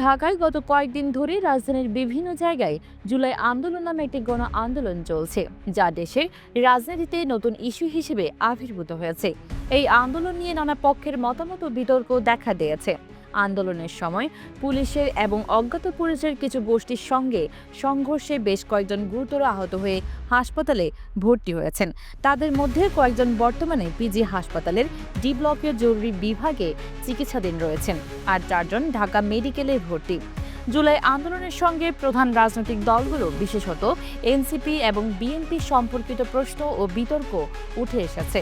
ঢাকায় গত কয়েকদিন ধরে রাজধানীর বিভিন্ন জায়গায় জুলাই আন্দোলন নামে একটি গণ আন্দোলন চলছে, যা দেশের রাজনীতিতে নতুন ইস্যু হিসেবে আবির্ভূত হয়েছে। এই আন্দোলন নিয়ে নানা পক্ষের মতামত ও বিতর্ক দেখা দিয়েছে। আন্দোলনের সময় পুলিশের এবং অজ্ঞাত পুলিশের কিছু গোষ্ঠীর সঙ্গে সংঘর্ষে বেশ কয়েকজন গুরুতর আহত হয়ে হাসপাতালে ভর্তি হয়েছেন। তাদের মধ্যে কয়েকজন বর্তমানে পিজি হাসপাতালের ডি ব্লকের জরুরি বিভাগে চিকিৎসাধীন রয়েছেন আর চারজন ঢাকা মেডিকেলে ভর্তি। জুলাই আন্দোলনের সঙ্গে প্রধান রাজনৈতিক দলগুলো, বিশেষত এনসিপি এবং বিএনপি সম্পর্কিত প্রশ্ন ও বিতর্ক উঠে এসেছে।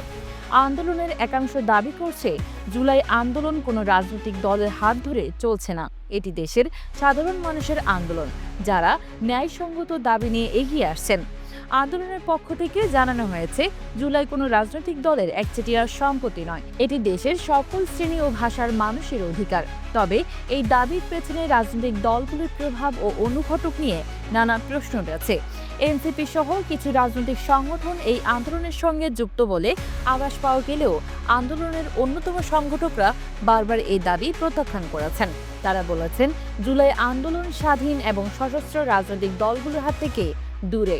আন্দোলনের একাংশ দাবি করছে, জুলাই আন্দোলন কোনো রাজনৈতিক দলের হাত ধরে চলছে না। এটি দেশের সাধারণ মানুষের আন্দোলন, যারা ন্যায়সঙ্গত দাবি নিয়ে এগিয়ে আসছেন। আন্দোলনের পক্ষ থেকে জানানো হয়েছে, জুলাই কোনো রাজনৈতিক দলের একচেটিয়া সম্পত্তি নয়। এটি দেশের সকল শ্রেণি ও ভাষার মানুষের অধিকার। তবে এই দাবির পেছনে রাজনৈতিক দলগুলির প্রভাব ও অনুঘটক নিয়ে নানা প্রশ্ন রয়েছে। এনসিপি সহ কিছু রাজনৈতিক সংগঠন এই আন্দোলনের সঙ্গে যুক্ত বলে আভাস পাওয়া গেলেও আন্দোলনের অন্যতম সংগঠকরা বারবার এই দাবি প্রত্যাখ্যান করেছেন। তারা বলেছেন, জুলাই আন্দোলন স্বাধীন এবং সশস্ত্র রাজনৈতিক দলগুলোর হাত থেকে দূরে।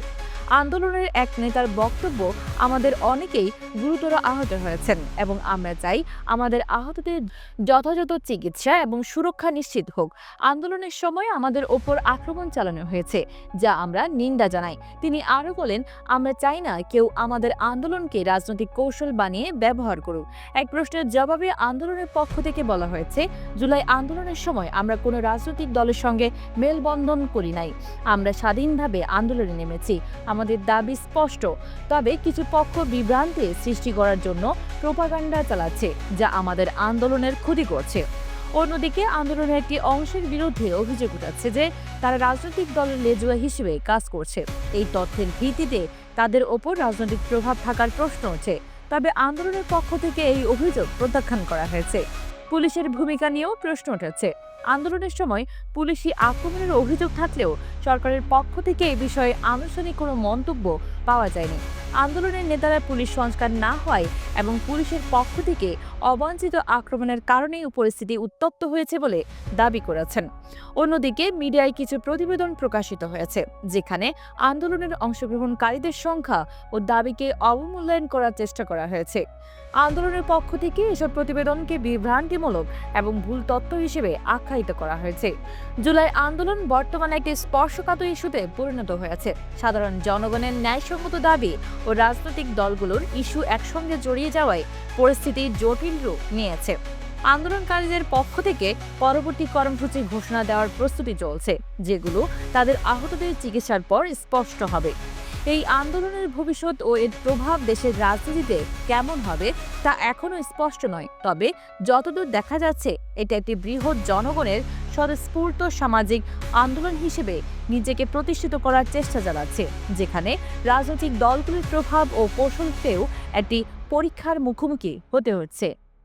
আন্দোলনের এক নেতার বক্তব্য আমাদের অনেকেই গুরুতর আহত হয়েছেন এবং আমরা চাই আমাদের আহতদের যথাযথ চিকিৎসা এবং সুরক্ষা নিশ্চিত হোক। আন্দোলনের সময় আমাদের ওপর আক্রমণ চালানো হয়েছে, যা আমরা নিন্দা জানাই। তিনি আরও বলেন, আমরা চাই না কেউ আমাদের আন্দোলনকে রাজনৈতিক কৌশল বানিয়ে ব্যবহার করুক। এক প্রশ্নের জবাবে আন্দোলনের পক্ষ থেকে বলা হয়েছে, জুলাই আন্দোলনের সময় আমরা কোনো রাজনৈতিক দলের সঙ্গে মেলবন্ধন করি নাই। আমরা স্বাধীনভাবে আন্দোলনে নেমেছি। আমাদের দাবি স্পষ্ট, তবে কিছু পক্ষ বিভ্রান্তি সৃষ্টি করার জন্য প্রোপাগান্ডা চালাচ্ছে, যা আমাদের আন্দোলনের ক্ষতি করছে। অন্যদিকে আন্দোলনের একটি অংশের বিরুদ্ধে অভিযোগ উঠাচ্ছে যে, তারা রাজনৈতিক দলের লেজুয়া হিসেবে কাজ করছে। এই তথ্যের ভিত্তিতে তাদের ওপর রাজনৈতিক প্রভাব থাকার প্রশ্ন উঠছে তবে আন্দোলনের পক্ষ থেকে এই অভিযোগ প্রত্যাখ্যান করা হয়েছে। পুলিশের ভূমিকা নিয়েও প্রশ্ন উঠেছে। আন্দোলনের সময় পুলিশি আক্রমণের অভিযোগ থাকলেও সরকারের পক্ষ থেকে এ বিষয়ে আনুষ্ঠানিক কোনো মন্তব্য পাওয়া যায়নি। আন্দোলনের নেতারা পুলিশ সংস্কার না হয় এবং পুলিশের পক্ষ থেকে অবাঞ্ছিত আক্রমণের কারণেই পরিস্থিতি উত্তপ্ত হয়েছে বলে দাবি করেছেন। অন্যদিকে মিডিয়ায় কিছু প্রতিবেদন প্রকাশিত হয়েছে, যেখানে আন্দোলনের অংশগ্রহণকারীদের সংখ্যা ও দাবিকে অবমূল্যায়ন করার চেষ্টা করা হয়েছে। আন্দোলনের পক্ষ থেকে এসব প্রতিবেদনকে বিভ্রান্তিমূলক এবং ভুল তথ্য হিসেবে আখ্যায়িত করা হয়েছে। জুলাই আন্দোলন বর্তমানে একটি স্পর্শকাতর ইস্যুতে পরিণত হয়েছে। সাধারণ জনগণের ন্যায়সঙ্গত দাবি ও রাজনৈতিক দলগুলোর ইস্যু একসঙ্গে জড়িয়ে যাওয়ায় পরিস্থিতি জটিল রূপ নিয়েছে। আন্দোলনকারীদের পক্ষ থেকে পরবর্তী কর্মসূচি ঘোষণা দেওয়ার প্রস্তুতি চলছে, যেগুলো তাদের আহতদের চিকিৎসার পর স্পষ্ট হবে। এই আন্দোলনের ভবিষ্যৎ ও এর প্রভাব দেশের রাজনীতিতে কেমন হবে তা এখনও স্পষ্ট নয়, তবে যতদূর দেখা যাচ্ছে, এটা একটি বৃহৎ জনগণের স্বতঃস্ফূর্ত সামাজিক আন্দোলন হিসেবে নিজেকে প্রতিষ্ঠিত করার চেষ্টা চালাচ্ছে, যেখানে রাজনৈতিক দলগুলির প্রভাব ও কৌশলকেও একটি পরীক্ষার মুখোমুখি হতে হচ্ছে।